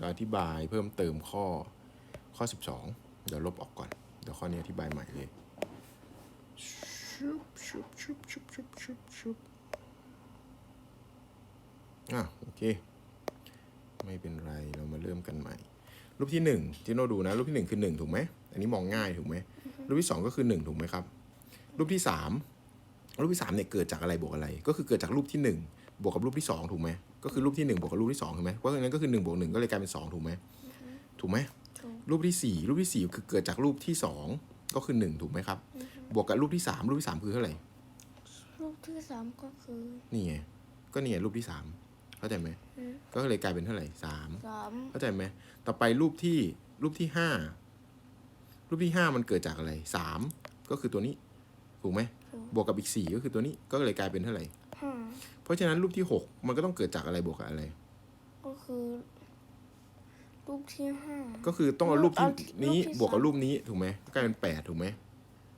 เราอธิบายเพิ่มเติมข้อข้อ 12 เดี๋ยวลบออกก่อน เดี๋ยวข้อนี้อธิบายใหม่เลยชุบชุบชุบชุบชุบชุบชุบอะโอเค ไม่เป็นไรเรามาเริ่มกันใหม่ รูปที่หนึ่งที่โนดูนะ รูปที่หนึ่งคือหนึ่งถูกไหม อันนี้มองง่ายถูกไหม รูปที่สองก็คือหนึ่งถูกไหมครับ รูปที่สามรูปที่สามเนี่ยเกิดจากอะไรบวกอะไร ก็คือเกิดจากรูปที่หนึ่งบวกกับรูปที่สองถูกไหม ก็คือรูปที่หนึ่งบวกกับรูปที่สองถูกไหมเพราะฉะนั้นก็คือหนึ่งบวกหนึ่งก็เลยกลายเป็นสองถูกไหมถูกไหมถูกรูปที่สี่รูปที่สี่คือเกิดจากรูปที่สองก็คือหนึ่งถูกไหมครับ บวกกับรูปที่สามรูปที่สามคือเท่าไหร่รูปที่สามก็คือนี่ไงก็นี่ไงรูปที่สามเข้าใจไหมก็เลยกลายเป็นเท่าไหร่สามสามเข้าใจไหมต่อไปรูปที่รูปที่ห้ารูปที่ห้ามันเกิดจากอะไรสามก็คือตัวนี้ ถูกไหมบวกกับอีกสี่ก็คือตัวนี้ก็เลยกลายเป็นเท่าไหร่ห้าเพ ราะฉะนั้นรูปที่หกมันก็ต้องเกิดจากอะไรบวกกับอะไร ก็คือรูปที่ห้าก็คือต้องเอารูปที่เอาที่นี้รูปที่บวกกับสามรูปนี้ถูกไหมก็กลายเป็นแปดถูกไหม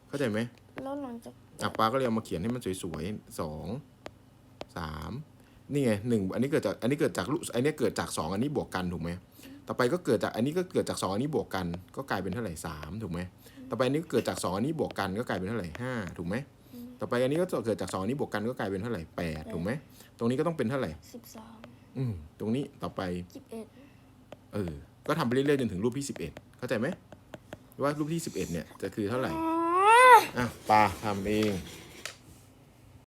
เข้าใจไหมแล้วหลังจากอะปาก็เลยเอามาเขียนให้มันสวยๆสองสามนี่ไงหนึ่งอันนี้เกิดจากอันนี้เกิดจากรูปอันนี้เกิดจากสองอันนี้บวกกันถูกไหมต่อไปก็เกิดจากอันนี้ก็เกิดจากสองอันนี้บวกกัน ก็กลายเป็นเท่าไหร่สามถูกไหมต่อไปอันนี้ก็เกิดจากสองอันนี้บวกกันก็กลายเป็นเท่าไหร่ห้าถูกไหม ต่อไปอันนี้ก็เกิดจากสองอันนี้บวกกันก็กลายเป็นเท่าไหร่แปดถูกไหมตรงนี้ก็ต้องเป็นเท่าไหร่สิบสามอืมตรงนี้ต่อไปสิบเอ็ดเออ ก็ทำไปเรื่อยๆจนถึงรูปที่สิบเอ็ดเข้าใจไหมว่ารูปที่สิบเอ็ดเนี่ยจะคือเท่าไหร่อะปาทำเอง